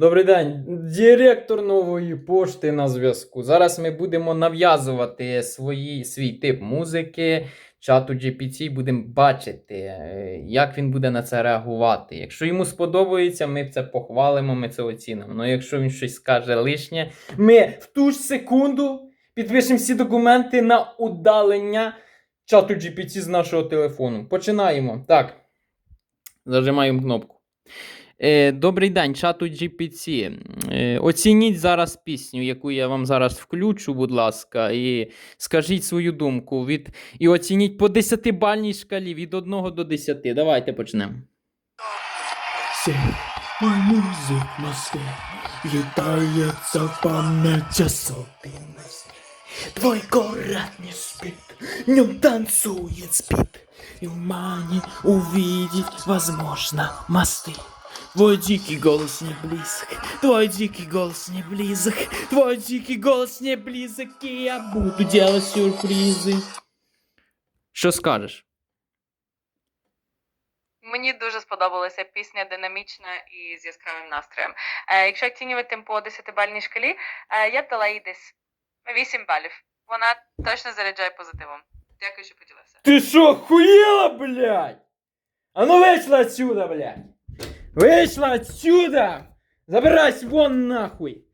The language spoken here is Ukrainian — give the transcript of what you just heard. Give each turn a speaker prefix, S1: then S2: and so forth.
S1: Добрий день, директор нової пошти на зв'язку. Зараз ми будемо нав'язувати свої, свій тип музики чату GPT, будемо бачити, е, як він буде на це реагувати. Якщо йому сподобається, ми це похвалимо, ми це оцінимо. Ну, якщо він щось скаже лишнє, ми в ту ж секунду підпишемо всі документи на удалення чату GPT з нашого телефону. Починаємо. Так. Зажимаємо кнопку. Е, добрий день, чату GPT. Е, оцініть зараз пісню, яку я вам зараз включу, будь ласка, і скажіть свою думку. Від... І оцініть по 10-бальній шкалі від 1 до 10. Давайте почнемо.
S2: Летается в память особенности Твой город не спит, в нем танцует спит И в мане увидеть возможно мосты Твой дикий голос не близок, твой дикий голос не близок, твой дикий голос не близок, и я буду делать сюрпризы.
S1: Що скажеш?
S3: Мені дуже сподобалася пісня динамічна і з яскравим настроєм. Е, якщо оцінювати по 10-бальній шкалі, е, я б дала їй десь 8 балів. Вона точно заряджає позитивом. Дякую, що поділився.
S1: Ти що, хуєла, блядь? А ну вийшла отсюда, блядь! Вийшла отсюда! Забирайся вон нахуй!